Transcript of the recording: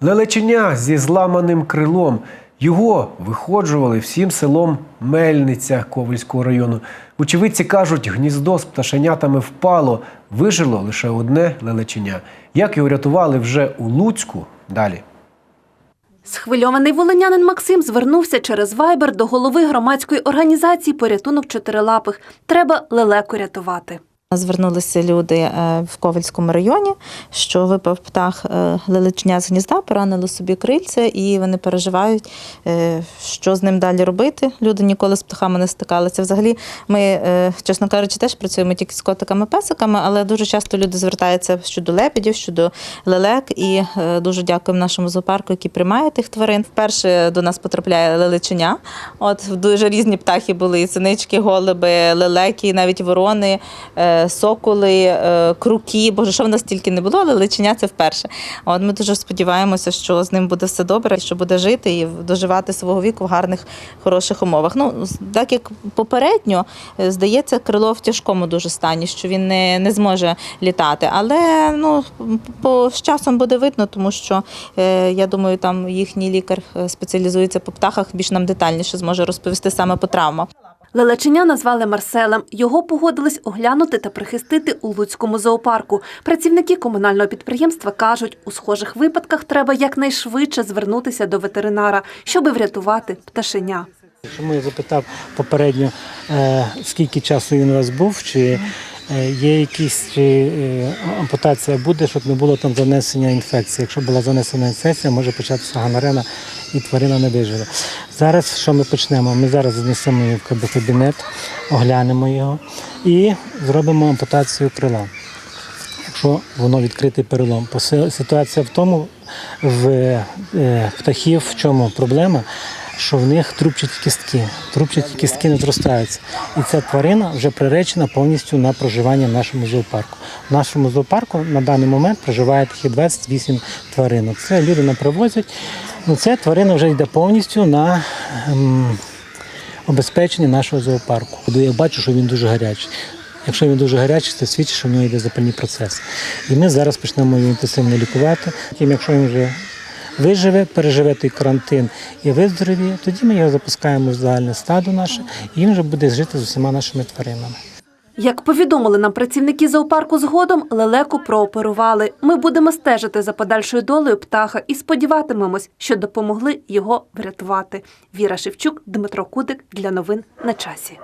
Лелеченя зі зламаним крилом. Його виходжували всім селом Мельниця Ковальського району. Очевидці кажуть, гніздо з пташенятами впало. Вижило лише одне лелеченя. Як його рятували вже у Луцьку? Далі. Схвильований волинянин Максим звернувся через вайбер до голови громадської організації Порятунок чотирилапих. Треба лелеку рятувати. Звернулися люди е, в Ковальському районі, що випав птах е, лелечня з гнізда, поранило собі крильце, і вони переживають, е, що з ним далі робити. Люди ніколи з птахами не стикалися. Взагалі, ми, чесно кажучи, теж працюємо тільки з котиками, песиками, але дуже часто люди звертаються щодо лебедів, щодо лелек. І дуже дякуємо нашому зоопарку, який приймає тих тварин. Вперше до нас потрапляє лелеченя. От дуже різні птахи були: синички, голуби, лелеки, навіть ворони. Соколи, е, круки, боже, що в нас тільки не було, але личеня це вперше. От ми дуже сподіваємося, що з ним буде все добре, що буде жити і доживати свого віку в гарних, хороших умовах. Ну, так як попередньо, е, здається, крило в тяжкому дуже стані, що він не, не зможе літати. Але ну, по, з часом буде видно, тому що е, я думаю, там їхній лікар спеціалізується по птахах, більш нам детальніше зможе розповісти саме по травмах. Лелеченя назвали Марселем. Його погодились оглянути та прихистити у Луцькому зоопарку. Працівники комунального підприємства кажуть, у схожих випадках треба якнайшвидше звернутися до ветеринара, щоби врятувати пташеня. Чому я запитав попередньо, е, скільки часу він у вас був, чи є якісь чи е, ампутація буде, щоб не було там занесення інфекції. Якщо була занесена інфекція, може початися гонорена і тварина не виживе. Зараз що ми почнемо? Ми зараз занесемо її в кабінет, оглянемо його і зробимо ампутацію крила. Якщо воно відкритий перелом. Ситуація в тому, в е, птахів в чому проблема, що в них трубчаті кістки. Трубчаті кістки не зростаються. І ця тварина вже приречена повністю на проживання в нашому зоопарку. В нашому зоопарку на даний момент проживає таких 28 тваринок. Це люди нам привозять. Ну, це тварина вже йде повністю на ем, обезпечення нашого зоопарку. Я бачу, що він дуже гарячий. Якщо він дуже гарячий, це свідчить, що в нього йде запальні процеси. І ми зараз почнемо його інтенсивно лікувати. Потім, якщо він вже виживе, переживе той карантин і виздоровіє, тоді ми його запускаємо в загальне стадо наше, і він вже буде жити з усіма нашими тваринами. Як повідомили нам працівники зоопарку згодом, лелеку прооперували. Ми будемо стежити за подальшою долею птаха і сподіватимемось, що допомогли його врятувати. Віра Шевчук, Дмитро Кудик для новин на часі.